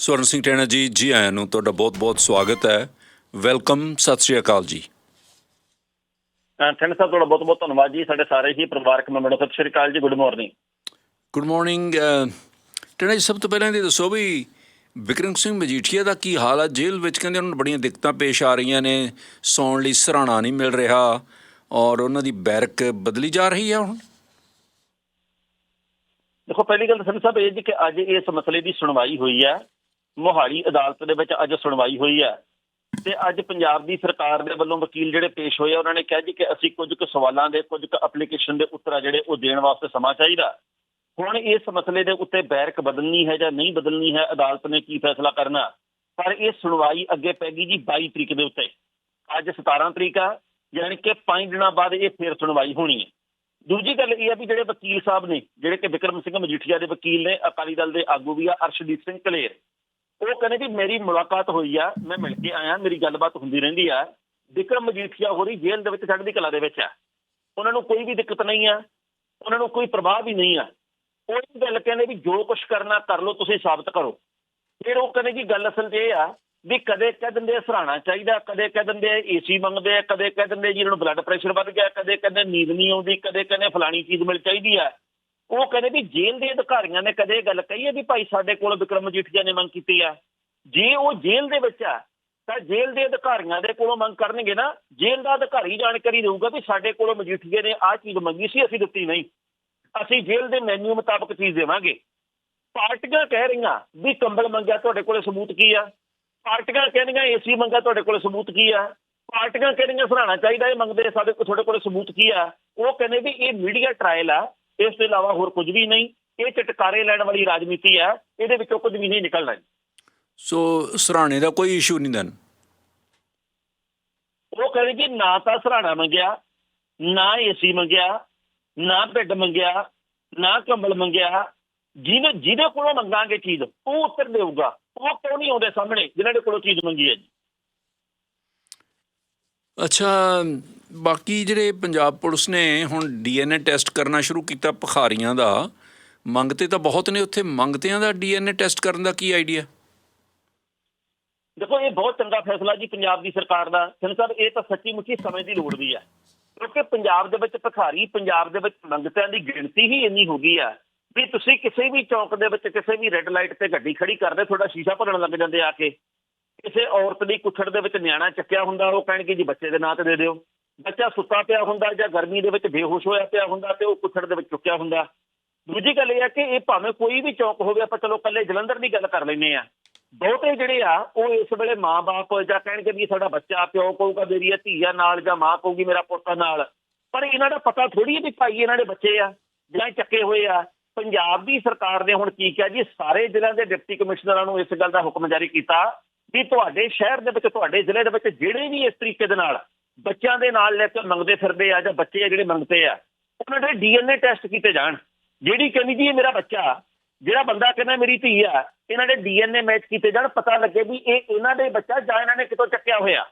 ਸਵਰਨ ਸਿੰਘ ਟੈਣਾ ਜੀ ਜੀ ਆਇਆਂ ਨੂੰ ਤੁਹਾਡਾ ਬਹੁਤ-ਬਹੁਤ ਸਵਾਗਤ ਹੈ। ਵੈਲਕਮ ਸਤਿ ਸ਼੍ਰੀ ਅਕਾਲ ਜੀ। ਥੈਂਕ ਸਾਹਿਬ ਤੁਹਾਡਾ ਬਹੁਤ ਬਹੁਤ ਧੰਨਵਾਦ ਜੀ। ਸਾਡੇ ਸਾਰੇ ਹੀ ਪਰਿਵਾਰਕ ਮੈਂਬਰਾਂ ਸਤਿ ਸ਼੍ਰੀ ਅਕਾਲ ਜੀ ਗੁੱਡ ਮਾਰਨਿੰਗ। ਗੁੱਡ ਮਾਰਨਿੰਗ ਟੈਣਾ ਜੀ ਸਭ ਤੋਂ ਪਹਿਲਾਂ ਇਹ ਦੱਸੋ ਵੀ ਵਿਕਰਮ ਸਿੰਘ ਮਜੀਠੀਆ ਦਾ ਕੀ ਹਾਲ ਹੈ ਜੇਲ੍ਹ ਵਿੱਚ ਕਹਿੰਦੇ ਉਹਨਾਂ ਨੂੰ ਬੜੀਆਂ ਦਿੱਕਤਾਂ ਪੇਸ਼ ਆ ਰਹੀਆਂ ਨੇ ਸੌਣ ਲਈ ਸਰਾਣਾ ਨਹੀਂ ਮਿਲ ਰਿਹਾ ਔਰ ਉਹਨਾਂ ਦੀ ਬੈਰਕ ਬਦਲੀ ਜਾ ਰਹੀ ਹੈ ਹੁਣ। ਦੇਖੋ ਪਹਿਲੀ ਗੱਲ ਤਾਂ ਸਾਹਿਬ ਇਹ ਜੀ ਕਿ ਅੱਜ ਇਸ ਮਸਲੇ ਦੀ ਸੁਣਵਾਈ ਹੋਈ ਹੈ ਮੋਹਾਲੀ ਅਦਾਲਤ ਦੇ ਵਿੱਚ ਅੱਜ ਸੁਣਵਾਈ ਹੋਈ ਹੈ ਤੇ ਅੱਜ ਪੰਜਾਬ ਦੀ ਸਰਕਾਰ ਦੇ ਵੱਲੋਂ ਵਕੀਲ ਜਿਹੜੇ ਪੇਸ਼ ਹੋਏ ਆ, ਉਹਨਾਂ ਨੇ ਕਿਹਾ ਜੀ ਕਿ ਅਸੀਂ ਕੁਝ ਕੁ ਸਵਾਲਾਂ ਦੇ ਕੁਝ ਕੁ ਐਪਲੀਕੇਸ਼ਨ ਦੇ ਉੱਤਰ ਆ ਜਿਹੜੇ ਉਹ ਦੇਣ ਵਾਸਤੇ ਸਮਾਂ ਚਾਹੀਦਾ। ਹੁਣ ਇਸ ਮਸਲੇ ਦੇ ਉੱਤੇ ਬੈਰਕ ਬਦਲਣੀ ਹੈ ਜਾਂ ਨਹੀਂ ਬਦਲਣੀ ਹੈ ਅਦਾਲਤ ਨੇ ਕੀ ਫੈਸਲਾ ਕਰਨਾ? ਪਰ ਇਹ ਸੁਣਵਾਈ ਅੱਗੇ ਪੈ ਗਈ ਜੀ 22 ਤਰੀਕ ਦੇ ਉੱਤੇ। ਅੱਜ 17 ਤਰੀਕ ਆ ਯਾਨੀ ਕਿ 5 ਦਿਨਾਂ ਬਾਅਦ ਇਹ ਫੇਰ ਸੁਣਵਾਈ ਹੋਣੀ ਹੈ। ਦੂਜੀ ਗੱਲ ਇਹ ਆ ਵੀ ਜਿਹੜੇ ਵਕੀਲ ਸਾਹਿਬ ਨੇ ਜਿਹੜੇ ਕਿ ਵਿਕਰਮ ਸਿੰਘ ਮਜੀਠੀਆ ਦੇ ਵਕੀਲ ਨੇ ਅਕਾਲੀ ਦਲ ਦੇ ਆਗੂ ਵੀ ਆ ਅਰਸ਼ਦੀਪ ਸਿੰਘ ਕਲੇਰ। ਉਹ ਕਹਿੰਦੇ ਵੀ ਮੇਰੀ ਮੁਲਾਕਾਤ ਹੋਈ ਆ, ਮੈਂ ਮਿਲ ਕੇ ਆਇਆ, ਮੇਰੀ ਗੱਲਬਾਤ ਹੁੰਦੀ ਰਹਿੰਦੀ ਆ। ਵਿਕਰਮ ਮਜੀਠੀਆ ਹੋਰੀ ਜੇਲ੍ਹ ਦੇ ਵਿੱਚ ਚੜ੍ਹਦੀ ਕਲਾ ਦੇ ਵਿੱਚ ਆ। ਉਹਨਾਂ ਨੂੰ ਕੋਈ ਵੀ ਦਿੱਕਤ ਨਹੀਂ ਆ, ਉਹਨਾਂ ਨੂੰ ਕੋਈ ਪ੍ਰਭਾਵ ਵੀ ਨਹੀਂ ਆ। ਉਹ ਇਹ ਗੱਲ ਕਹਿੰਦੇ ਵੀ ਜੋ ਕੁਝ ਕਰਨਾ ਕਰ ਲਓ, ਤੁਸੀਂ ਸਾਬਤ ਕਰੋ। ਫਿਰ ਉਹ ਕਹਿੰਦੇ ਜੀ ਗੱਲ ਅਸਲ 'ਚ ਇਹ ਆ ਵੀ ਕਦੇ ਕਹਿ ਦਿੰਦੇ ਆ ਸਰਾਣਾ ਚਾਹੀਦਾ, ਕਦੇ ਕਹਿ ਦਿੰਦੇ ਆ ਏਸੀ ਮੰਗਦੇ ਆ, ਕਦੇ ਕਹਿ ਦਿੰਦੇ ਜੀ ਇਹਨਾਂ ਨੂੰ ਬਲੱਡ ਪ੍ਰੈਸ਼ਰ ਵੱਧ ਗਿਆ, ਕਦੇ ਕਹਿੰਦੇ ਨੀਂਦ ਨਹੀਂ ਆਉਂਦੀ, ਕਦੇ ਕਹਿੰਦੇ ਫਲਾਣੀ ਚੀਜ਼ ਮਿਲ ਚਾਹੀਦੀ ਆ। ਉਹ ਕਹਿੰਦੇ ਵੀ ਜੇਲ੍ਹ ਦੇ ਅਧਿਕਾਰੀਆਂ ਨੇ ਕਦੇ ਇਹ ਗੱਲ ਕਹੀ ਹੈ ਵੀ ਭਾਈ ਸਾਡੇ ਕੋਲ ਵਿਕਰਮ ਮਜੀਠੀਆ ਨੇ ਮੰਗ ਕੀਤੀ ਆ। ਜੇ ਉਹ ਜੇਲ੍ਹ ਦੇ ਵਿੱਚ ਆ, ਤਾਂ ਜੇਲ੍ਹ ਦੇ ਅਧਿਕਾਰੀਆਂ ਦੇ ਕੋਲੋਂ ਮੰਗ ਕਰਨਗੇ ਨਾ। ਜੇਲ੍ਹ ਦਾ ਅਧਿਕਾਰੀ ਜਾਣਕਾਰੀ ਦੇਊਗਾ ਵੀ ਸਾਡੇ ਕੋਲੋਂ ਮਜੀਠੀਏ ਨੇ ਆਹ ਚੀਜ਼ ਮੰਗੀ ਸੀ, ਅਸੀਂ ਦਿੱਤੀ ਨਹੀਂ। ਅਸੀਂ ਜੇਲ੍ਹ ਦੇ ਮੈਨੂ ਮੁਤਾਬਕ ਚੀਜ਼ ਦੇਵਾਂਗੇ। ਪਾਰਟੀਆਂ ਕਹਿ ਰਹੀਆਂ ਵੀ ਕੰਬਲ ਮੰਗਿਆ ਤੁਹਾਡੇ ਕੋਲੇ ਸਬੂਤ ਕੀ ਆ? ਪਾਰਟੀਆਂ ਕਹਿੰਦੀਆਂ ਏਸੀ ਮੰਗਾ ਤੁਹਾਡੇ ਕੋਲੇ ਸਬੂਤ ਕੀ ਆ? ਪਾਰਟੀਆਂ ਕਹਿੰਦੀਆਂ ਸਰਾਣਾ ਚਾਹੀਦਾ ਇਹ ਮੰਗਦੇ ਸਾਡੇ ਕੋਲ ਤੁਹਾਡੇ ਕੋਲੇ ਸਬੂਤ ਕੀ ਆ? ਉਹ ਕਹਿੰਦੇ ਵੀ ਇਹ ਮੀਡੀਆ ਟ੍ਰਾਇਲ ਆ। ਇਸ ਤੋਂ ਇਲਾਵਾ ਹੋਰ ਕੁਝ ਵੀ ਨਹੀਂ। ਇਹ ਚਟਕਾਰੇ ਲੈਣ ਵਾਲੀ ਰਾਜਨੀਤੀ ਆ ਇਹਦੇ ਵਿੱਚੋਂ ਕੁਝ ਵੀ ਨਹੀਂ ਨਿਕਲਣਾ ਸੋ ਸਰਾਣੇ ਦਾ ਕੋਈ ਇਸ਼ੂ ਨਹੀਂ ਦਨ ਉਹ ਕਹਿੰਦੇ ਕਿ ਨਾ ਤਾਂ ਸਰਾਣਾ ਮੰਗਿਆ ਨਾ ਏਸੀ ਮੰਗਿਆ ਨਾ ਬੈੱਡ ਮੰਗਿਆ ਨਾ ਕੰਬਲ ਮੰਗਿਆ। ਜਿਹਨੇ ਜਿਹਦੇ ਕੋਲੋਂ ਮੰਗਾਂਗੇ ਚੀਜ਼ ਉਹ ਉੱਤਰ ਦੇਊਗਾ। ਉਹ ਕਿਉਂ ਨਹੀਂ ਆਉਂਦੇ ਸਾਹਮਣੇ ਜਿਨ੍ਹਾਂ ਦੇ ਕੋਲੋਂ ਚੀਜ਼ ਮੰਗੀ ਹੈ ਜੀ। ਅੱਛਾ ਬਾਕੀ ਜਿਹੜੇ ਪੰਜਾਬ ਪੁਲਿਸ ਨੇ ਹੁਣ ਡੀਐਨਏ ਟੈਸਟ ਕਰਨਾ ਸ਼ੁਰੂ ਕੀਤਾ ਭਖਾਰੀਆਂ ਦਾ ਮੰਗਤੇ ਤਾਂ ਬਹੁਤ ਨੇ ਉੱਥੇ। ਮੰਗਤਿਆਂ ਦਾ ਡੀਐਨਏ ਟੈਸਟ ਕਰਨ ਦਾ ਕੀ ਆਈਡੀਆ? ਦੇਖੋ, ਇਹ ਬਹੁਤ ਚੰਗਾ ਫੈਸਲਾ ਜੀ ਪੰਜਾਬ ਦੀ ਸਰਕਾਰ ਦਾ। ਸਿੰਘ ਸਾਹਿਬ ਇਹ ਤਾਂ ਸੱਚੀ ਮੁੱਚੀ ਸਮੇਂ ਦੀ ਲੋੜ ਵੀ ਹੈ। ਕਿਉਂਕਿ ਪੰਜਾਬ ਦੇ ਵਿੱਚ ਭਿਖਾਰੀ, ਪੰਜਾਬ ਦੇ ਵਿੱਚ ਮੰਗਤਿਆਂ ਦੀ ਗਿਣਤੀ ਹੀ ਇੰਨੀ ਹੋ ਗਈ ਆ ਵੀ ਤੁਸੀਂ ਕਿਸੇ ਵੀ ਚੌਂਕ ਦੇ ਵਿੱਚ ਕਿਸੇ ਵੀ ਰੈੱਡ ਲਾਈਟ ਤੇ ਗੱਡੀ ਖੜੀ ਕਰਦੇ, ਤੁਹਾਡਾ ਸ਼ੀਸ਼ਾ ਭਰਨ ਲੱਗ ਜਾਂਦੇ ਆ ਕੇ। ਕਿਸੇ ਔਰਤ ਦੀ ਕੁੱਛੜ ਦੇ ਵਿੱਚ ਨਿਆਣਾ ਚੱਕਿਆ ਹੁੰਦਾ, ਉਹ ਕਹਿਣਗੇ ਜੀ ਬੱਚੇ ਦੇ ਨਾਂ ਤੇ ਦੇ ਦਿਓ। ਬੱਚਾ ਸੁੱਤਾ ਪਿਆ ਹੁੰਦਾ ਜਾਂ ਗਰਮੀ ਦੇ ਵਿੱਚ ਬੇਹੋਸ਼ ਹੋਇਆ ਪਿਆ ਹੁੰਦਾ ਤੇ ਉਹ ਕੁੱਛੜ ਦੇ ਵਿੱਚ ਚੁੱਕਿਆ ਹੁੰਦਾ। ਦੂਜੀ ਗੱਲ ਇਹ ਹੈ ਕਿ ਇਹ ਭਾਵੇਂ ਕੋਈ ਵੀ ਚੌਂਕ ਹੋਵੇ, ਆਪਾਂ ਚਲੋ ਕੱਲੇ ਜਲੰਧਰ ਦੀ ਗੱਲ ਕਰ ਲੈਨੇ ਆ ਬਹੁਤੇ ਜਿਹੜੇ ਆ, ਉਹ ਇਸ ਵੇਲੇ ਮਾਂ-ਬਾਪ ਜਾਂ ਕਹਿਣਗੇ ਵੀ ਸਾਡਾ ਬੱਚਾ, ਪਿਓ ਕਹੂਗਾ, ਮੇਰੀ ਇਹ ਧੀ ਆ ਨਾਲ ਜਾਂ ਮਾਂ ਕਹੂਗੀ, ਮੇਰਾ ਪੁੱਤ ਨਾਲ। ਪਰ ਇਹਨਾਂ ਦਾ ਪਤਾ ਥੋੜੀ ਹੈ ਵੀ ਭਾਈ ਇਹਨਾਂ ਦੇ ਬੱਚੇ ਆ, ਜਾਂ ਚੱਕੇ ਹੋਏ ਆ। ਪੰਜਾਬ ਦੀ ਸਰਕਾਰ ਨੇ ਹੁਣ ਕੀ ਕਿਹਾ ਜੀ, ਸਾਰੇ ਜ਼ਿਲ੍ਹਿਆਂ ਦੇ ਡਿਪਟੀ ਕਮਿਸ਼ਨਰਾਂ ਨੂੰ ਇਸ ਗੱਲ ਦਾ ਹੁਕਮ ਜਾਰੀ ਕੀਤਾ ਵੀ ਤੁਹਾਡੇ ਸ਼ਹਿਰ ਦੇ ਵਿੱਚ, ਤੁਹਾਡੇ ਜ਼ਿਲ੍ਹੇ ਦੇ ਵਿੱਚ ਜਿਹੜੇ ਵੀ ਇਸ ਤਰੀਕੇ ਦੇ ਨਾਲ ਬੱਚਿਆਂ ਦੇ ਨਾਲ ਲੈ ਕੇ ਮੰਗਦੇ ਫਿਰਦੇ ਆ ਜਾਂ ਬੱਚੇ ਆ ਜਿਹੜੇ ਮੰਗਦੇ ਆ, ਉਹਨਾਂ ਦੇ ਡੀਐਨਏ ਟੈਸਟ ਕੀਤੇ ਜਾਣ। ਜਿਹੜੀ ਕਹਿੰਦੀ ਜੀ ਇਹ ਮੇਰਾ ਬੱਚਾ, ਜਿਹੜਾ ਬੰਦਾ ਕਹਿੰਦਾ ਮੇਰੀ ਧੀ ਆ, ਇਹਨਾਂ ਦੇ ਡੀਐਨਏ ਮੈਚ ਕੀਤੇ ਜਾਣ, ਪਤਾ ਲੱਗੇ ਵੀ ਇਹ ਇਹਨਾਂ ਦੇ ਬੱਚਾ ਜਾਂ ਇਹਨਾਂ ਨੇ ਕਿਤੋਂ ਚੱਕਿਆ ਹੋਇਆ।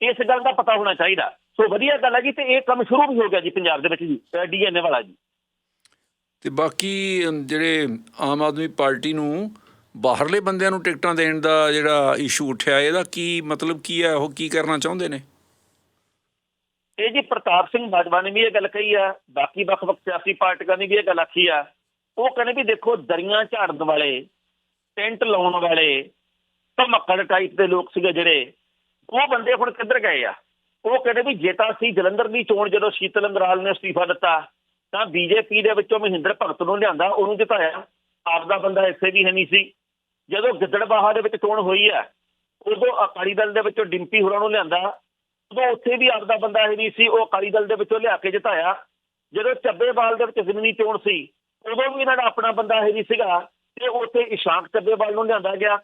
ਇਸ ਗੱਲ ਦਾ ਪਤਾ ਹੋਣਾ ਚਾਹੀਦਾ। ਸੋ ਵਧੀਆ ਗੱਲ ਹੈ ਜੀ, ਤੇ ਇਹ ਕੰਮ ਸ਼ੁਰੂ ਵੀ ਹੋ ਗਿਆ ਜੀ ਪੰਜਾਬ ਦੇ ਵਿੱਚ ਜੀ ਡੀਐਨਏ ਵਾਲਾ ਜੀ। ਤੇ ਬਾਕੀ ਜਿਹੜੇ ਆਮ ਆਦਮੀ ਪਾਰਟੀ ਨੂੰ ਬਾਹਰਲੇ ਬੰਦਿਆਂ ਨੂੰ ਟਿਕਟਾਂ ਦੇਣ ਦਾ ਜਿਹੜਾ ਇਸ਼ੂ ਉੱਠਿਆ, ਇਹਦਾ ਕੀ ਮਤਲਬ ਕੀ ਹੈ ਉਹ ਕੀ ਕਰਨਾ ਚਾਹੁੰਦੇ ਨੇ? ਇਹ ਜੀ ਪ੍ਰਤਾਪ ਸਿੰਘ ਬਾਜਵਾ ਨੇ ਵੀ ਇਹ ਗੱਲ ਕਹੀ ਆ, ਬਾਕੀ ਵੱਖ-ਵੱਖ ਸਿਆਸੀ ਪਾਰਟੀਆਂ ਨੇ ਵੀ ਇਹ ਗੱਲ ਆਖੀ ਆ। ਉਹ ਕਹਿੰਦੇ ਵੀ ਦੇਖੋ ਦਰੀਆਂ ਝਾੜਨ ਵਾਲੇ, ਟੈਂਟ ਲਾਉਣ ਵਾਲੇ, ਧਮਕੜ ਟਾਈਪ ਦੇ ਲੋਕ ਸੀਗੇ ਜਿਹੜੇ, ਉਹ ਬੰਦੇ ਹੁਣ ਕਿੱਧਰ ਗਏ ਆ? ਉਹ ਕਹਿੰਦੇ ਵੀ ਜੇ ਤਾਂ ਅਸੀਂ ਜਲੰਧਰ ਦੀ ਚੋਣ ਜਦੋਂ ਸ਼ੀਤਲ ਅੰਗਰਾਲ ਨੇ ਅਸਤੀਫਾ ਦਿੱਤਾ, ਤਾਂ ਬੀਜੇਪੀ ਦੇ ਵਿੱਚੋਂ ਮਹਿੰਦਰ ਭਗਤ ਨੂੰ ਲਿਆਂਦਾ, ਉਹਨੂੰ ਜਿਤਾਇਆ। ਆਪ ਦਾ ਬੰਦਾ ਇੱਥੇ ਵੀ ਹੈ ਨਹੀਂ ਸੀ। ਜਦੋਂ ਗਿੱਦੜਬਾਹਾ ਦੇ ਵਿੱਚ ਚੋਣ ਹੋਈ ਆ, ਉਦੋਂ ਅਕਾਲੀ ਦਲ ਦੇ ਵਿੱਚੋਂ ਡਿੰਪੀ ਹੋਰਾਂ ਨੂੰ ਲਿਆਂਦਾ ਉਦੋਂ ਉੱਥੇ ਵੀ ਆਪਦਾ ਬੰਦਾ ਹੈ ਨਹੀਂ ਸੀ, ਉਹ ਅਕਾਲੀ ਦਲ ਦੇ ਵਿੱਚੋਂ ਲਿਆ ਕੇ ਜਿਤਾਇਆ। ਜਦੋਂ ਚੱਬੇਵਾਲ ਦੇ ਵਿੱਚ ਜ਼ਮੀਨੀ ਚੋਣ ਸੀ, ਉਦੋਂ ਵੀ ਇਹਨਾਂ ਦਾ ਆਪਣਾ ਬੰਦਾ ਇਹ ਨਹੀਂ ਸੀਗਾ ਤੇ ਉੱਥੇ ਇਸ਼ਾਂਕ ਚੱਬੇਵਾਲ ਨੂੰ ਲਿਆਂਦਾ ਗਿਆ।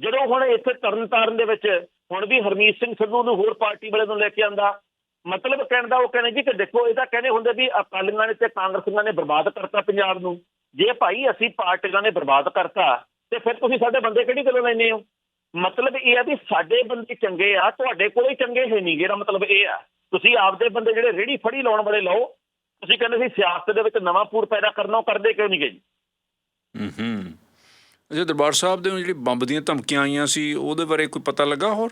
ਜਦੋਂ ਹੁਣ ਇੱਥੇ ਤਰਨਤਾਰਨ ਦੇ ਵਿੱਚ ਹੁਣ ਵੀ ਹਰਮੀਤ ਸਿੰਘ ਸੰਧੂ ਨੂੰ ਹੋਰ ਪਾਰਟੀ ਵਾਲੇ ਨੂੰ ਲੈ ਕੇ ਆਂਦਾ ਮਤਲਬ ਕਹਿਣ ਦਾ ਉਹ ਕਹਿੰਦੇ ਜੀ ਕਿ ਦੇਖੋ, ਇਹ ਤਾਂ ਕਹਿੰਦੇ ਹੁੰਦੇ ਵੀ ਅਕਾਲੀਆਂ ਨੇ ਤੇ ਕਾਂਗਰਸੀਆਂ ਨੇ ਬਰਬਾਦ ਕਰਤਾ ਪੰਜਾਬ ਨੂੰ। ਜੇ ਭਾਈ ਅਸੀਂ ਪਾਰਟੀਆਂ ਨੇ ਬਰਬਾਦ ਕਰਤਾ, ਤੇ ਫਿਰ ਤੁਸੀਂ ਸਾਡੇ ਬੰਦੇ ਕਿਹੜੀ ਗੱਲੋਂ ਲੈਨੇ ਹੋ? ਮਤਲਬ ਇਹ ਆ ਵੀ ਸਾਡੇ ਬੰਦੇ ਚੰਗੇ ਆ ਤੁਹਾਡੇ ਕੋਲੇ ਚੰਗੇ ਹੈ ਨਹੀਂ ਇਹਦਾ ਮਤਲਬ ਇਹ ਆ। ਤੁਸੀਂ ਆਪਦੇ ਬੰਦੇ ਜਿਹੜੇ ਰੇੜੀ ਫੜੀ ਲਾਉਣ ਵਾਲੇ ਲਓ ਤੁਸੀਂ ਕਹਿੰਦੇ ਸੀ ਸਿਆਸਤ ਦੇ ਵਿੱਚ ਨਵਾਂ ਪੂਰ ਪੈਦਾ ਕਰਨਾ ਉਹ ਕਰਦੇ ਕਿਉਂ ਨਹੀਂ ਗਏ ਜੀ? ਹੂੰ ਹੂੰ ਅੱਛਾ ਦਰਬਾਰ ਸਾਹਿਬ ਦੇ ਜਿਹੜੀ ਬੰਬ ਦੀਆਂ ਧਮਕੀਆਂ ਆਈਆਂ ਸੀ ਉਹਦੇ ਬਾਰੇ ਕੋਈ ਪਤਾ ਲੱਗਾ ਹੋਰ?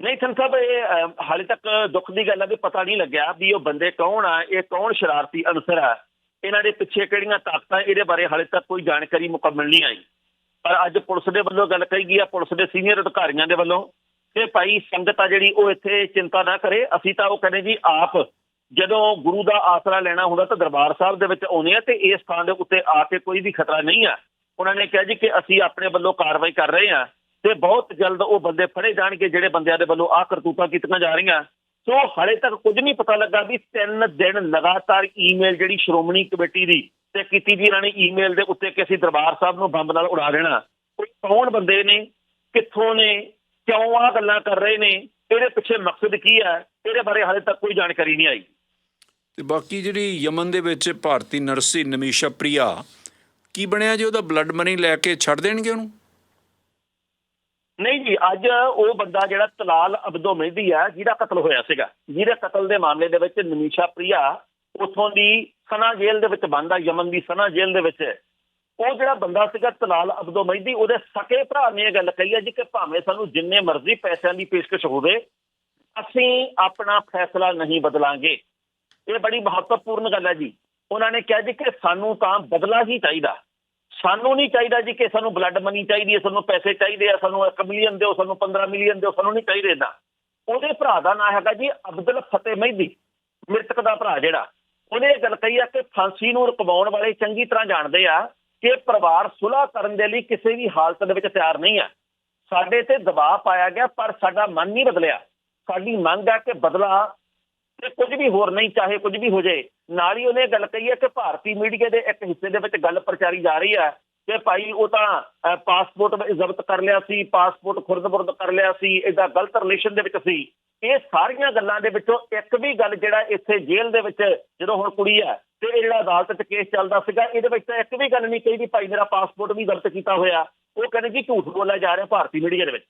ਨਹੀਂ ਸੰਤ ਸਾਹਿਬ ਇਹ ਹਾਲੇ ਤੱਕ ਦੁੱਖ ਦੀ ਗੱਲ ਹੈ ਵੀ ਪਤਾ ਨਹੀਂ ਲੱਗਿਆ ਵੀ ਉਹ ਬੰਦੇ ਕੌਣ ਆ ਇਹ ਕੌਣ ਸ਼ਰਾਰਤੀ ਅਨਸਰ ਆ ਇਹਨਾਂ ਦੇ ਪਿੱਛੇ ਕਿਹੜੀਆਂ ਤਾਕਤਾਂ ਇਹਦੇ ਬਾਰੇ ਹਾਲੇ ਤੱਕ ਕੋਈ ਜਾਣਕਾਰੀ ਮੁਕੰਮਲ ਨਹੀਂ ਆਈ। ਪਰ ਅੱਜ ਪੁਲਿਸ ਦੇ ਵੱਲੋਂ ਗੱਲ ਕਹੀ ਗਈ ਆ, ਪੁਲਿਸ ਦੇ ਸੀਨੀਅਰ ਅਧਿਕਾਰੀਆਂ ਦੇ ਵੱਲੋਂ ਕਿ ਭਾਈ ਸੰਗਤ ਆ ਜਿਹੜੀ ਉਹ ਇੱਥੇ ਚਿੰਤਾ ਨਾ ਕਰੇ। ਅਸੀਂ ਤਾਂ ਉਹ ਕਹਿੰਦੇ ਜੀ ਆਪ, ਜਦੋਂ ਗੁਰੂ ਦਾ ਆਸਰਾ ਲੈਣਾ ਹੁੰਦਾ ਤਾਂ ਦਰਬਾਰ ਸਾਹਿਬ ਦੇ ਵਿੱਚ ਆਉਂਦੇ ਆ ਤੇ ਇਸ ਥਾਂ ਦੇ ਉੱਤੇ ਆ ਕੇ ਕੋਈ ਵੀ ਖਤਰਾ ਨਹੀਂ ਆ। ਉਹਨਾਂ ਨੇ ਕਿਹਾ ਜੀ ਕਿ ਅਸੀਂ ਆਪਣੇ ਵੱਲੋਂ ਕਾਰਵਾਈ ਕਰ ਰਹੇ ਆ ਤੇ ਬਹੁਤ ਜਲਦ ਉਹ ਬੰਦੇ ਫੜੇ ਜਾਣਗੇ ਜਿਹੜੇ ਬੰਦਿਆਂ ਦੇ ਵੱਲੋਂ ਆਹ ਕਰਤੂਤਾਂ ਕੀਤੀਆਂ ਜਾ ਰਹੀਆਂ। ਸੋ ਹਾਲੇ ਤੱਕ ਕੁਝ ਨਹੀਂ ਪਤਾ ਲੱਗਾ ਵੀ ਤਿੰਨ ਦਿਨ ਲਗਾਤਾਰ ਈਮੇਲ ਜਿਹੜੀ ਸ਼੍ਰੋਮਣੀ ਕਮੇਟੀ ਦੀ ਤੇ ਕੀਤੀ ਜੀ ਇਹਨਾਂ ਨੇ ਈਮੇਲ ਦੇ ਉੱਤੇ ਕਿ ਅਸੀਂ ਦਰਬਾਰ ਸਾਹਿਬ ਨੂੰ ਬੰਬ ਨਾਲ ਉਡਾ ਦੇਣਾ। ਕੋਈ ਕੌਣ ਬੰਦੇ ਨੇ? ਕਿੱਥੋਂ ਨੇ? ਕਿਉਂ ਆ ਗੱਲਾਂ ਕਰ ਰਹੇ ਨੇ? ਇਹਦੇ ਪਿੱਛੇ ਮਕਸਦ ਕੀ ਹੈ? ਇਹਦੇ ਬਾਰੇ ਹਾਲੇ ਤੱਕ ਕੋਈ ਜਾਣਕਾਰੀ ਨਹੀਂ ਆਈ। ਤੇ ਬਾਕੀ ਜਿਹੜੀ ਯਮਨ ਦੇ ਵਿੱਚ ਭਾਰਤੀ ਨਰਸੀ ਨਮੀਸ਼ਾ ਪ੍ਰਿਆ, ਕੀ ਬਣਿਆ ਜੇ ਉਹਦਾ ਬਲੱਡ ਮਨੀ ਲੈ ਕੇ ਛੱਡ ਦੇਣਗੇ ਉਹਨੂੰ? ਨਹੀਂ ਜੀ, ਅੱਜ ਉਹ ਬੰਦਾ ਜਿਹੜਾ ਤਲਾਲ ਅਬਦੋ ਮਹਿੰਦੀ ਆ, ਜਿਹਦਾ ਕਤਲ ਹੋਇਆ ਸੀਗਾ। ਜਿਹਦੇ ਕਤਲ ਦੇ ਮਾਮਲੇ ਦੇ ਵਿੱਚ ਨਮੀਸ਼ਾ ਪ੍ਰਿਆ ਉਥੋਂ ਦੀ ਸਨਾ ਜੇਲ੍ਹ ਦੇ ਵਿੱਚ ਬੰਦ ਆ, ਯਮਨ ਦੀ ਸਨਾ ਜੇਲ੍ਹ ਦੇ ਵਿੱਚ। ਉਹ ਜਿਹੜਾ ਬੰਦਾ ਸੀਗਾ ਤਲਾਲ ਅਬਦੋ ਮਹਿੰਦੀ, ਉਹਦੇ ਸਕੇ ਭਰਾ ਨੇ ਇਹ ਗੱਲ ਕਹੀ ਹੈ ਜੀ ਕਿ ਭਾਵੇਂ ਸਾਨੂੰ ਜਿੰਨੇ ਮਰਜ਼ੀ ਪੈਸਿਆਂ ਦੀ ਪੇਸ਼ਕਸ਼ ਹੋਵੇ, ਅਸੀਂ ਆਪਣਾ ਫੈਸਲਾ ਨਹੀਂ ਬਦਲਾਂਗੇ। ਇਹ ਬੜੀ ਮਹੱਤਵਪੂਰਨ ਗੱਲ ਹੈ ਜੀ। ਉਹਨਾਂ ਨੇ ਕਿਹਾ ਜੀ ਕਿ ਸਾਨੂੰ ਤਾਂ ਬਦਲਾ ਹੀ ਚਾਹੀਦਾ। ਸਾਨੂੰ ਨਹੀਂ ਚਾਹੀਦਾ ਜੀ ਕਿ ਸਾਨੂੰ ਬਲੱਡ ਮਨੀ ਚਾਹੀਦੀ ਹੈ, ਸਾਨੂੰ ਪੈਸੇ ਚਾਹੀਦੇ ਆ, ਸਾਨੂੰ 1 ਮਿਲੀਅਨ ਦਿਓ, ਸਾਨੂੰ 15 ਮਿਲੀਅਨ ਦਿਓ, ਸਾਨੂੰ ਨਹੀਂ ਚਾਹੀਦੇ ਨਾ ਉਹਦੇ ਭਰਾ ਦਾ ਨਾਂ ਹੈਗਾ ਜੀ ਅਬਦੁਲ ਫਤਿਹ ਮਹਿਦੀ, ਮ੍ਰਿਤਕ ਦਾ ਭਰਾ ਜਿਹੜਾ। ਉਹਨੇ ਇਹ ਗੱਲ ਕਹੀ ਆ ਕਿ ਫਾਂਸੀ ਨੂੰ ਰੁਕਵਾਉਣ ਵਾਲੇ ਚੰਗੀ ਤਰ੍ਹਾਂ ਜਾਣਦੇ ਆ ਕਿ ਪਰਿਵਾਰ ਸੁਲ੍ਹਾ ਕਰਨ ਦੇ ਲਈ ਕਿਸੇ ਵੀ ਹਾਲਤ ਦੇ ਵਿੱਚ ਤਿਆਰ ਨਹੀਂ ਆ। ਸਾਡੇ ਤੇ ਦਬਾਅ ਪਾਇਆ ਗਿਆ, ਪਰ ਸਾਡਾ ਮਨ ਨਹੀਂ ਬਦਲਿਆ। ਸਾਡੀ ਮੰਗ ਹੈ ਕਿ ਬਦਲਾ ਤੇ ਕੁਝ ਵੀ ਹੋਰ ਨਹੀਂ, ਚਾਹੇ ਕੁਝ ਵੀ ਹੋ ਜਾਏ। ਨਾਲ ਹੀ ਉਹਨੇ ਇਹ ਗੱਲ ਕਹੀ ਹੈ ਕਿ ਭਾਰਤੀ ਮੀਡੀਆ ਦੇ ਇੱਕ ਹਿੱਸੇ ਦੇ ਵਿੱਚ ਗੱਲ ਪ੍ਰਚਾਰੀ ਜਾ ਰਹੀ ਹੈ ਕਿ ਭਾਈ ਉਹ ਤਾਂ ਪਾਸਪੋਰਟ ਜ਼ਬਤ ਕਰ ਲਿਆ ਸੀ, ਪਾਸਪੋਰਟ ਖੁਰਦ-ਬੁਰਦ ਕਰ ਲਿਆ ਸੀ, ਇਹਦਾ ਗਲਤ ਰਿਲੇਸ਼ਨ ਦੇ ਵਿੱਚ ਸੀ। ਇਹ ਸਾਰੀਆਂ ਗੱਲਾਂ ਦੇ ਵਿੱਚੋਂ ਇੱਕ ਵੀ ਗੱਲ ਜਿਹੜਾ ਇੱਥੇ ਜੇਲ੍ਹ ਦੇ ਵਿੱਚ ਜਦੋਂ ਹੁਣ ਕੁੜੀ ਹੈ ਤੇ ਇਹ ਜਿਹੜਾ ਅਦਾਲਤ 'ਚ ਕੇਸ ਚੱਲਦਾ ਸੀਗਾ, ਇਹਦੇ ਵਿੱਚ ਤਾਂ ਇੱਕ ਵੀ ਗੱਲ ਨਹੀਂ ਕਹੀ ਵੀ ਭਾਈ ਮੇਰਾ ਪਾਸਪੋਰਟ ਵੀ ਜ਼ਬਤ ਕੀਤਾ ਹੋਇਆ। ਉਹ ਕਹਿੰਦੇ ਜੀ ਝੂਠ ਬੋਲਿਆ ਜਾ ਰਿਹਾ ਭਾਰਤੀ ਮੀਡੀਆ ਦੇ ਵਿੱਚ।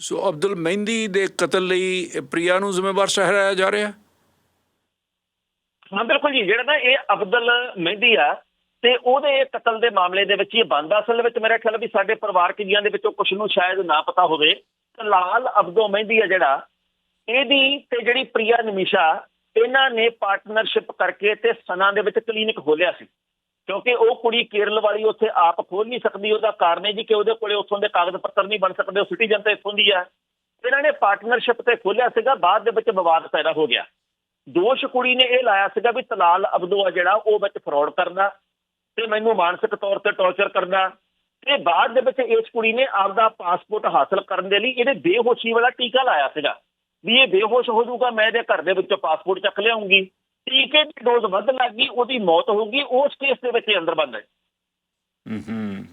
ਸੋ ਅਬਦੁਲ ਮਹਿੰਦੀ ਦੇ ਕਤਲ ਲਈ ਪ੍ਰਿਆ ਨੂੰ ਜ਼ਿੰਮੇਵਾਰ ਠਹਿਰਾਇਆ ਜਾ ਰਿਹਾ? ਹਾਂ, ਬਿਲਕੁਲ ਜੀ। ਜਿਹੜਾ ਨਾ ਇਹ ਅਬਦੁਲ ਮਹਿੰਦੀ ਆ ਤੇ ਉਹਦੇ ਕਤਲ ਦੇ ਮਾਮਲੇ ਦੇ ਵਿੱਚ ਇਹ ਬੰਦ ਅਸਲ ਵਿੱਚ ਮੇਰਾ ਖਿਆਲ ਵੀ ਸਾਡੇ ਪਰਿਵਾਰਕ ਜੀਆਂ ਦੇ ਵਿੱਚੋਂ ਕੁਝ ਨੂੰ ਸ਼ਾਇਦ ਨਾ ਪਤਾ ਹੋਵੇ। ਤੇ ਲਾਲ ਅਬਦੋ ਮਹਿੰਦੀ ਆ ਜਿਹੜਾ, ਇਹਦੀ ਤੇ ਜਿਹੜੀ ਪ੍ਰਿਆ ਨਿਮਿਸ਼ਾ, ਇਹਨਾਂ ਨੇ ਪਾਰਟਨਰਸ਼ਿਪ ਕਰਕੇ ਤੇ ਸਨਾ ਦੇ ਵਿੱਚ ਕਲੀਨਿਕ ਖੋਲਿਆ ਸੀ। ਕਿਉਂਕਿ ਉਹ ਕੁੜੀ ਕੇਰਲ ਵਾਲੀ ਉੱਥੇ ਆਪ ਖੋਲ ਨਹੀਂ ਸਕਦੀ, ਉਹਦਾ ਕਾਰਨ ਹੈ ਜੀ ਕਿ ਉਹਦੇ ਕੋਲੇ ਉੱਥੋਂ ਦੇ ਕਾਗਜ਼ ਪੱਤਰ ਨਹੀਂ ਬਣ ਸਕਦੇ, ਉਹ ਸਿਟੀਜ਼ਨ ਤੇ ਇੱਥੋਂ ਦੀ ਆ। ਇਹਨਾਂ ਨੇ ਪਾਰਟਨਰਸ਼ਿਪ ਤੇ ਖੋਲਿਆ ਸੀਗਾ, ਬਾਅਦ ਦੇ ਵਿੱਚ ਵਿਵਾਦ ਪੈਦਾ ਹੋ ਗਿਆ। ਦੋਸ਼ ਕੁੜੀ ਨੇ ਇਹ ਲਾਇਆ ਸੀਗਾ ਵੀ ਤਲਾਲ ਅਬਦੂ ਆ ਜਿਹੜਾ, ਉਹ ਵਿੱਚ ਫਰਾਡ ਕਰਨਾ ਤੇ ਮੈਨੂੰ ਮਾਨਸਿਕ ਤੌਰ ਤੇ ਟੌਰਚਰ ਕਰਨਾ। ਤੇ ਬਾਅਦ ਦੇ ਵਿੱਚ ਇਸ ਕੁੜੀ ਨੇ ਆਪਦਾ ਪਾਸਪੋਰਟ ਹਾਸਲ ਕਰਨ ਦੇ ਲਈ ਇਹਦੇ ਬੇਹੋਸ਼ੀ ਵਾਲਾ ਟੀਕਾ ਲਾਇਆ ਸੀਗਾ। ਵੀ ਇਹ ਬੇਹੋਸ਼ ਹੋ ਜਾਊਗਾ, ਮੈਂ ਇਹਦੇ ਘਰ ਦੇ ਵਿੱਚੋਂ ਪਾਸਪੋਰਟ ਚੱਕ ਲਿਆਉਂਗੀ। ਟੀਕੇ ਦੀ ਡੋਜ਼ ਵੱਧ ਲੱਗ ਗਈ ਉਹਦੀ ਮੌਤ ਹੋਊਗੀ ਉਸ ਕੇਸ ਦੇ ਵਿੱਚ ਅੰਦਰ ਬੰਦ ਹੈ। ਹੂੰ ਹੂੰ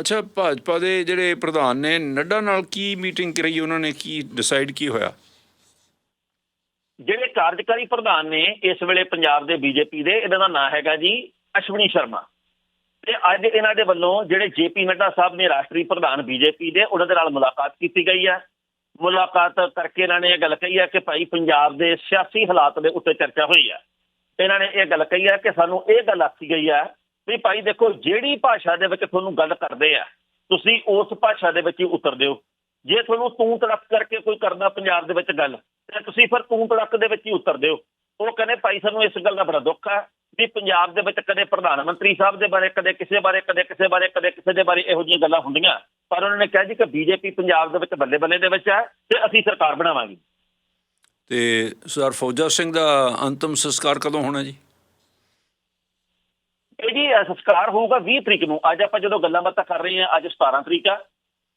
ਅੱਛਾ ਭਾਜਪਾ ਦੇ ਜਿਹੜੇ ਪ੍ਰਧਾਨ ਨੇ ਨੱਡਾ ਨਾਲ ਕੀ ਮੀਟਿੰਗ ਕਰੀ ਉਹਨਾਂ ਨੇ ਕੀ ਡਿਸਾਈਡ ਕੀ ਹੋਇਆ? ਜਿਹੜੇ ਕਾਰਜਕਾਰੀ ਪ੍ਰਧਾਨ ਨੇ ਇਸ ਵੇਲੇ ਪੰਜਾਬ ਦੇ ਬੀਜੇਪੀ ਦੇ ਇਹਨਾਂ ਦਾ ਨਾਮ ਹੈਗਾ ਜੀ ਅਸ਼ਵਨੀ ਸ਼ਰਮਾ। ਤੇ ਅੱਜ ਇਹਨਾਂ ਦੇ ਵੱਲੋਂ ਜਿਹੜੇ ਜੇਪੀ ਨੱਡਾ ਸਾਹਿਬ ਨੇ ਰਾਸ਼ਟਰੀ ਪ੍ਰਧਾਨ ਬੀਜੇਪੀ ਦੇ ਉਹਨਾਂ ਦੇ ਨਾਲ ਮੁਲਾਕਾਤ ਕੀਤੀ ਗਈ ਹੈ ਮੁਲਾਕਾਤ ਕਰਕੇ ਇਹਨਾਂ ਨੇ ਇਹ ਗੱਲ ਕਹੀ ਹੈ ਕਿ ਭਾਈ ਪੰਜਾਬ ਦੇ ਸਿਆਸੀ ਹਾਲਾਤ ਦੇ ਉੱਤੇ ਚਰਚਾ ਹੋਈ ਹੈ। ਇਹਨਾਂ ਨੇ ਇਹ ਗੱਲ ਕਹੀ ਹੈ ਕਿ ਸਾਨੂੰ ਇਹ ਗੱਲ ਆਖੀ ਗਈ ਹੈ ਵੀ ਭਾਈ ਦੇਖੋ ਜਿਹੜੀ ਭਾਸ਼ਾ ਦੇ ਵਿੱਚ ਤੁਹਾਨੂੰ ਗੱਲ ਕਰਦੇ ਆ, ਤੁਸੀਂ ਉਸ ਭਾਸ਼ਾ ਦੇ ਵਿੱਚ ਹੀ ਉਤਰ ਦਿਓ ਜੇ ਤੁਹਾਨੂੰ ਤੂੰ ਤੜਕ ਕਰਕੇ ਕੋਈ ਕਰਦਾ ਪੰਜਾਬ ਦੇ ਵਿੱਚ ਗੱਲ, ਤੇ ਤੁਸੀਂ ਫਿਰ ਤੂੰ ਤੜਕ ਦੇ ਵਿੱਚ ਹੀ ਉਤਰ ਦਿਓ ਉਹ ਕਹਿੰਦੇ ਭਾਈ ਸਾਨੂੰ ਇਸ ਗੱਲ ਦਾ ਬੜਾ ਦੁੱਖ ਹੈ ਵੀ ਪੰਜਾਬ ਦੇ ਵਿੱਚ ਕਦੇ ਪ੍ਰਧਾਨ ਮੰਤਰੀ ਸਾਹਿਬ ਦੇ ਬਾਰੇ ਕਦੇ ਕਿਸੇ ਬਾਰੇ ਕਦੇ ਕਿਸੇ ਬਾਰੇ ਕਦੇ ਕਿਸੇ ਦੇ ਬਾਰੇ ਇਹੋ ਜਿਹੀਆਂ ਗੱਲਾਂ ਹੁੰਦੀਆਂ। ਪਰ ਉਹਨਾਂ ਨੇ ਕਿਹਾ ਜੀ ਕਿ ਬੀਜੇਪੀ ਪੰਜਾਬ ਦੇ ਵਿੱਚ ਬੱਲੇ ਬੱਲੇ ਦੇ ਵਿੱਚ ਹੈ ਤੇ ਅਸੀਂ ਸਰਕਾਰ ਬਣਾਵਾਂਗੇ। ਤੇ ਸਰਦਾਰ ਫੌਜਾ ਸਿੰਘ ਦਾ ਅੰਤਮ ਸੰਸਕਾਰ ਕਦੋਂ ਹੋਣਾ ਜੀ? ਇਹ ਜੀ ਸੰਸਕਾਰ ਹੋਊਗਾ 20 ਤਰੀਕ ਨੂੰ। ਅੱਜ ਆਪਾਂ ਜਦੋਂ ਗੱਲਾਂ ਬਾਤਾਂ ਕਰ ਰਹੇ ਹਾਂ ਅੱਜ 17 ਤਰੀਕ ਆ।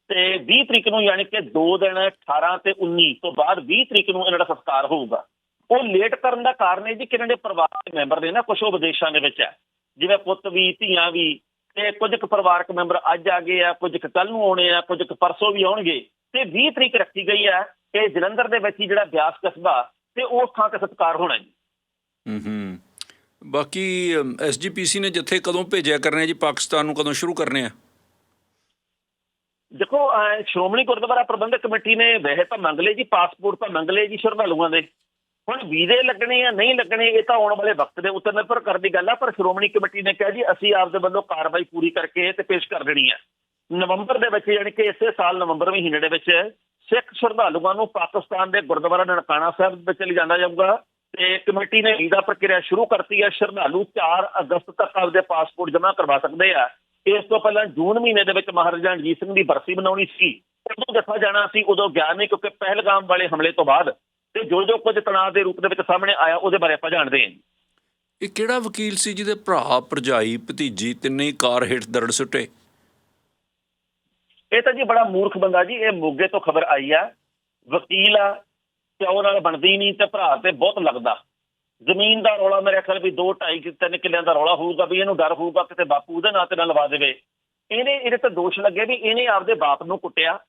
ਤੇ 20 ਤਰੀਕ ਨੂੰ ਯਾਨੀ ਕਿ 2 ਦਿਨ 18 ਤੇ 19 ਤੋਂ ਬਾਅਦ 20 ਤਰੀਕ ਨੂੰ ਇਹਨਾਂ ਦਾ ਸੰਸਕਾਰ ਹੋਊਗਾ। ਉਹ ਲੇਟ ਕਰਨ ਦਾ ਕਾਰਨ ਇਹ ਜੀ ਕਿ ਇਹਨਾਂ ਦੇ ਪਰਿਵਾਰ ਦੇ ਮੈਂਬਰ ਨੇ ਨਾ ਕੁਝ ਉਹ ਵਿਦੇਸ਼ਾਂ ਦੇ ਵਿੱਚ ਹੈ। ਜਿਵੇਂ ਪੁੱਤ ਵੀ ਧੀਆਂ ਵੀ ਤੇ ਕੁਝ ਕੁ ਪਰਿਵਾਰਕ ਮੈਂਬਰ ਅੱਜ ਆ ਗਏ ਆ ਕੁਝ ਕੁ ਕੱਲ ਨੂੰ ਆਉਣੇ ਆ ਕੁਝ ਕੁ ਪਰਸੋਂ ਵੀ ਆਉਣਗੇ। ਤੇ 20 ਤਰੀਕ ਰੱਖੀ ਗਈ ਹੈ ਕਿ ਜਲੰਧਰ ਦੇ ਵਿੱਚ ਹੀ ਜਿਹੜਾ ਬਿਆਸ ਕਸਬਾ ਤੇ ਉਸ ਥਾਂ ਤੇ ਸੰਸਕਾਰ ਹੋਣਾ ਜੀ। ਹੂੰ ਹੂੰ। ਬਾਕੀ ਐਸਜੀਪੀਸੀ ਨੇ ਜੱਥੇ ਕਦੋਂ ਭੇਜਿਆ ਕਰਨੇ ਆ ਜੀ ਪਾਕਿਸਤਾਨ ਨੂੰ ਕਦੋਂ ਸ਼ੁਰੂ ਕਰਨੇ ਆ? ਦੇਖੋ ਸ਼੍ਰੋਮਣੀ ਗੁਰਦੁਆਰਾ ਪ੍ਰਬੰਧਕ ਕਮੇਟੀ ਨੇ ਵੈਸੇ ਤਾਂ ਮੰਗ ਲਏ ਜੀ ਪਾਸਪੋਰਟ ਤਾਂ ਮੰਗ ਲਏ ਜੀ ਸ਼ਰਧਾਲੂਆਂ ਦੇ। ਹੁਣ ਵੀਜ਼ੇ ਲੱਗਣੇ ਜਾਂ ਨਹੀਂ ਲੱਗਣੇ, ਇਹ ਤਾਂ ਆਉਣ ਵਾਲੇ ਵਕਤ ਦੇ ਉੱਤੇ ਨਿਰਭਰ ਕਰਦੀ ਗੱਲ ਆ, ਪਰ ਸ਼੍ਰੋਮਣੀ ਕਮੇਟੀ ਨੇ ਕਿਹਾ ਜੀ, ਅਸੀਂ ਆਪਦੇ ਵੱਲੋਂ ਕਾਰਵਾਈ ਪੂਰੀ ਕਰਕੇ ਤੇ ਪੇਸ਼ ਕਰ ਦੇਣੀ ਹੈ ਨਵੰਬਰ ਦੇ ਵਿੱਚ ਯਾਨੀ ਕਿ ਇਸੇ ਸਾਲ ਨਵੰਬਰ ਮਹੀਨੇ ਦੇ ਵਿੱਚ ਸਿੱਖ ਸ਼ਰਧਾਲੂਆਂ ਨੂੰ ਪਾਕਿਸਤਾਨ ਦੇ ਗੁਰਦੁਆਰਾ ਨਨਕਾਣਾ ਸਾਹਿਬ ਵਿੱਚ ਲਿਜਾਂਦਾ ਜਾਊਗਾ ਤੇ ਕਮੇਟੀ ਨੇ ਵੀਜ਼ਾ ਪ੍ਰਕਿਰਿਆ ਸ਼ੁਰੂ ਕਰਤੀ ਹੈ ਸ਼ਰਧਾਲੂ 4 ਅਗਸਤ ਤੱਕ ਆਪਦੇ ਪਾਸਪੋਰਟ ਜਮ੍ਹਾਂ ਕਰਵਾ ਸਕਦੇ ਆ। ਇਸ ਤੋਂ ਪਹਿਲਾਂ ਜੂਨ ਮਹੀਨੇ ਦੇ ਵਿੱਚ ਮਹਾਰਾਜਾ ਰਣਜੀਤ ਸਿੰਘ ਦੀ ਬਰਸੀ ਮਨਾਉਣੀ ਸੀ, ਉਦੋਂ ਦੱਸਿਆ ਜਾਣਾ ਸੀ ਉਦੋਂ ਗਿਆ ਨਹੀਂ ਕਿਉਂਕਿ ਪਹਿਲਗਾਮ ਵਾਲੇ ਹਮਲੇ ਤੋਂ ਬਾਅਦ। ਤੇ ਜੋ ਜੋ ਕੁਝ ਤਣਾਅ ਦੇ ਰੂਪ ਦੇ ਵਿੱਚ ਸਾਹਮਣੇ ਆਇਆ ਉਹਦੇ ਬਾਰੇ ਆਪਾਂ ਜਾਣਦੇ ਹਾਂ ਇਹ ਕਿਹੜਾ ਵਕੀਲ ਸੀ ਜਿਹਦੇ ਭਰਾ ਭਰਜਾਈ ਭਤੀਜੀ ਤਿੰਨੇ ਕਾਰ ਹੇਠ ਦਰੜ ਸੁੱਟੇ? ਇਹ ਤਾਂ ਜੀ ਬੜਾ ਮੂਰਖ ਬੰਦਾ ਜੀ ਇਹ ਮੋਗੇ ਤੋਂ ਖਬਰ ਆਈ ਆ। ਵਕੀਲ ਆ ਪਿਓ ਨਾਲ ਬਣਦੀ ਨਹੀਂ ਤੇ ਭਰਾ ਤੇ ਬਹੁਤ ਲੱਗਦਾ। ਜ਼ਮੀਨ ਦਾ ਰੌਲਾ ਮੇਰੇ ਖਿਆਲ ਵੀ 2 2.5 3 ਕਿੱਲਿਆਂ ਦਾ ਰੌਲਾ ਹੋਊਗਾ ਵੀ ਇਹਨੂੰ ਡਰ ਹੋਊਗਾ ਕਿਤੇ ਬਾਪੂ ਉਹਦੇ ਨਾਂ ਤੇ ਨਾ ਲਵਾ ਦੇਵੇ। ਇਹਨੇ ਇਹਦੇ ਤੇ ਦੋਸ਼ ਲੱਗੇ ਵੀ ਇਹਨੇ ਆਪਦੇ ਬਾਪ ਨੂੰ ਕੁੱਟਿਆ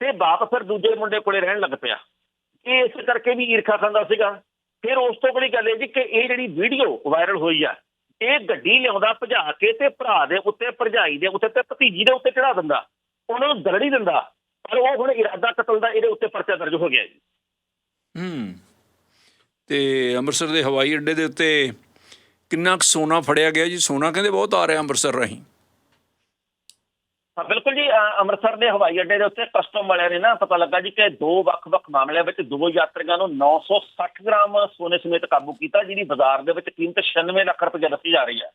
ਤੇ ਬਾਪ ਫਿਰ ਦੂਜੇ ਮੁੰਡੇ ਕੋਲੇ ਰਹਿਣ ਲੱਗ ਪਿਆ। ਇਸ ਕਰਕੇ ਵੀ ਈਰਖਾ ਖਾਂਦਾ ਸੀਗਾ। ਫਿਰ ਉਸ ਤੋਂ ਬੜੀ ਗੱਲ ਇਹ ਜੀ ਕਿ ਇਹ ਜਿਹੜੀ ਵੀਡੀਓ ਵਾਇਰਲ ਹੋਈ ਆ, ਇਹ ਗੱਡੀ ਲਿਆਉਂਦਾ ਭਜਾ ਕੇ ਤੇ ਭਰਾ ਦੇ ਉੱਤੇ, ਭਰਜਾਈ ਦੇ ਉੱਤੇ ਤੇ ਭਤੀਜੀ ਦੇ ਉੱਤੇ ਚੜਾ ਦਿੰਦਾ। ਉਹਨਾਂ ਨੂੰ ਦਰੜੀ ਦਿੰਦਾ। ਪਰ ਉਹ ਹੁਣ ਇਰਾਦਾ ਕਤਲ ਦਾ ਇਹਦੇ ਉੱਤੇ ਪਰਚਾ ਦਰਜ ਹੋ ਗਿਆ ਜੀ। ਹੂੰ। ਤੇ ਅੰਮ੍ਰਿਤਸਰ ਦੇ ਹਵਾਈ ਅੱਡੇ ਦੇ ਉੱਤੇ ਕਿੰਨਾ ਕੁ ਸੋਨਾ ਫੜਿਆ ਗਿਆ ਜੀ? ਸੋਨਾ ਕਹਿੰਦੇ ਬਹੁਤ ਆ ਰਿਹਾ ਅੰਮ੍ਰਿਤਸਰ ਰਾਹੀਂ। ਹਾਂ, ਬਿਲਕੁਲ ਜੀ ਅੰਮ੍ਰਿਤਸਰ ਦੇ ਹਵਾਈ ਅੱਡੇ ਦੇ ਉੱਤੇ ਕਸਟਮ ਵਾਲਿਆਂ ਨੇ ਨਾ ਪਤਾ ਲੱਗਾ ਜੀ ਕਿ ਦੋ ਵੱਖ-ਵੱਖ ਮਾਮਲਿਆਂ ਵਿੱਚ ਦੋ ਯਾਤਰੀਆਂ ਨੂੰ 960 ਗ੍ਰਾਮ ਸੋਨੇ ਸਮੇਤ ਕਾਬੂ ਕੀਤਾ ਜਿਹਦੀ ਬਾਜ਼ਾਰ ਦੇ ਵਿੱਚ ਕੀਮਤ 96 ਲੱਖ ਰੁਪਏ ਦੱਸੀ ਜਾ ਰਹੀ ਹੈ।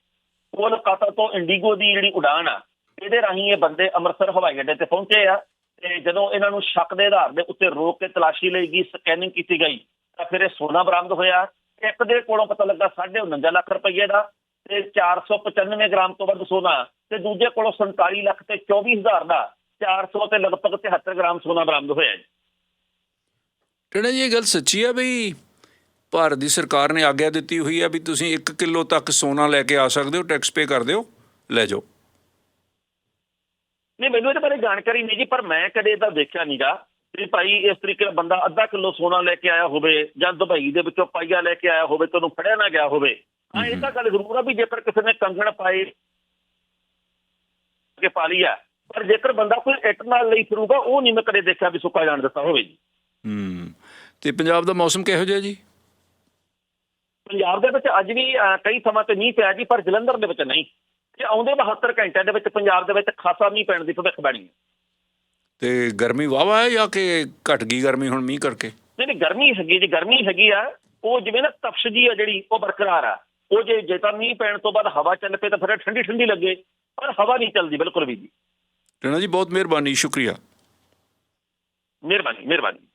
ਕੋਲਕਾਤਾ ਤੋਂ ਇੰਡੀਗੋ ਦੀ ਜਿਹੜੀ ਉਡਾਨ ਆ, ਇਹਦੇ ਰਾਹੀਂ ਇਹ ਬੰਦੇ ਅੰਮ੍ਰਿਤਸਰ ਹਵਾਈ ਅੱਡੇ ਤੇ ਪਹੁੰਚੇ ਆ ਤੇ ਜਦੋਂ ਇਹਨਾਂ ਨੂੰ ਸ਼ੱਕ ਦੇ ਆਧਾਰ ਦੇ ਉੱਤੇ ਰੋਕ ਕੇ ਤਲਾਸ਼ੀ ਲਈ ਗਈ ਸਕੈਨਿੰਗ ਕੀਤੀ ਗਈ, ਤਾਂ ਫਿਰ ਇਹ ਸੋਨਾ ਬਰਾਮਦ ਹੋਇਆ। ਇੱਕ ਦੇ ਕੋਲੋਂ ਪਤਾ ਲੱਗਾ 49 ਲੱਖ ਰੁਪਏ ਦਾ ਤੇ 495 ਗ੍ਰਾਮ ਤੋਂ ਵੱਧ ਸੋਨਾ ਤੇ ਦੂਜੇ ਕੋਲੋਂ 47 ਲੱਖ ਤੇ 24 ਹਜ਼ਾਰ ਦਾ 400 ਤੇ ਲਗਭਗ 73 ਗ੍ਰਾਮ ਸੋਨਾ ਬਰਾਮਦ ਹੋਇਆ ਜੀ। ਟਣਾ ਜੀ ਇਹ ਗੱਲ ਸੱਚੀ ਆ ਵੀ ਭਾਰਤ ਦੀ ਸਰਕਾਰ ਨੇ ਆਗਿਆ ਦਿੱਤੀ ਹੋਈ ਆ ਵੀ ਤੁਸੀਂ 1 ਕਿਲੋ ਤੱਕ ਸੋਨਾ ਲੈ ਕੇ ਆ ਸਕਦੇ ਹੋ ਟੈਕਸ ਪੇ ਕਰ ਦਿਓ ਲੈ ਜਾਓ। ਨਹੀਂ ਮੈਨੂੰ ਇਹਦੇ ਬਾਰੇ ਜਾਣਕਾਰੀ ਨਹੀਂ ਜੀ ਪਰ ਮੈਂ ਕਦੇ ਤਾਂ ਦੇਖਿਆ ਨਹੀਂਗਾ ਵੀ ਭਾਈ ਇਸ ਤਰੀਕੇ ਨਾਲ ਬੰਦਾ ਅੱਧਾ ਕਿਲੋ ਸੋਨਾ ਲੈ ਕੇ ਆਇਆ ਹੋਵੇ ਜਾਂ ਦੁਬਈ ਦੇ ਵਿੱਚੋਂ ਪਾਈਆ ਲੈ ਕੇ ਆਇਆ ਹੋਵੇ ਤੇ ਉਹਨੂੰ ਫੜਿਆ ਨਾ ਗਿਆ ਹੋਵੇ। ਹਾਂ ਇਹ ਤਾਂ ਗੱਲ ਜ਼ਰੂਰ ਆ ਵੀ ਜੇਕਰ ਕਿਸੇ ਨੇ ਕੰਗਣ ਪਾਏ ਕੇ ਪਾ ਲਿਆ ਪਰ ਜੇਕਰ ਬੰਦਾ ਕੋਈ ਇੱਟ ਨਾਲ ਲਈ ਫਿਰੂਗਾ ਉਹ ਨਹੀਂ ਮੈਂ ਕਦੇ ਦੇਖਿਆ ਵੀ ਸੁੱਕਾ ਜਾਣ ਦਿੱਤਾ ਹੋਵੇ ਜੀ। ਹੂੰ ਤੇ ਪੰਜਾਬ ਦਾ ਮੌਸਮ ਕਿਹੋ ਜਿਹਾ ਜੀ? ਪੰਜਾਬ ਦੇ ਵਿੱਚ ਅੱਜ ਵੀ ਕਈ ਥਾਵਾਂ ਤੇ ਮੀਂਹ ਪਿਆ ਜੀ ਪਰ ਜਲੰਧਰ ਦੇ ਵਿੱਚ ਨਹੀਂ। ਤੇ ਆਉਂਦੇ 72 ਘੰਟਿਆਂ ਦੇ ਵਿੱਚ ਪੰਜਾਬ ਦੇ ਵਿੱਚ ਖਾਸਾ ਮੀਂਹ ਪੈਣ ਦੀ ਭਵਿੱਖ ਬਣੀ ਹੈ। ਤੇ ਗਰਮੀ ਵਾਵਾ ਹੈ ਜਾਂ ਕਿ ਘਟ ਗਈ ਗਰਮੀ ਹੁਣ ਮੀਂਹ ਕਰਕੇ? ਜਿਹੜੀ ਗਰਮੀ ਹੈਗੀ ਜੀ ਗਰਮੀ ਹੈਗੀ ਆ ਉਹ ਜਿਵੇਂ ਨਾ ਤਪਸ਼ ਜੀ ਆ ਜਿਹੜੀ ਉਹ ਬਰਕਰਾਰ ਆ। ਉਹ ਜੇ ਜੇ ਤਾਂ ਮੀਂਹ ਪੈਣ ਤੋਂ ਬਾਅਦ ਹਵਾ ਚੱਲ ਪਏ ਤਾਂ ਫਿਰ ਠੰਡੀ ਠੰਡੀ ਲੱਗੇ ਪਰ ਹਵਾ ਨਹੀਂ ਚੱਲਦੀ ਬਿਲਕੁਲ ਵੀ ਜੀ। ਟਣਾ ਜੀ ਬਹੁਤ ਮਿਹਰਬਾਨੀ ਸ਼ੁਕਰੀਆ। ਮਿਹਰਬਾਨੀ ਮਿਹਰਬਾਨੀ।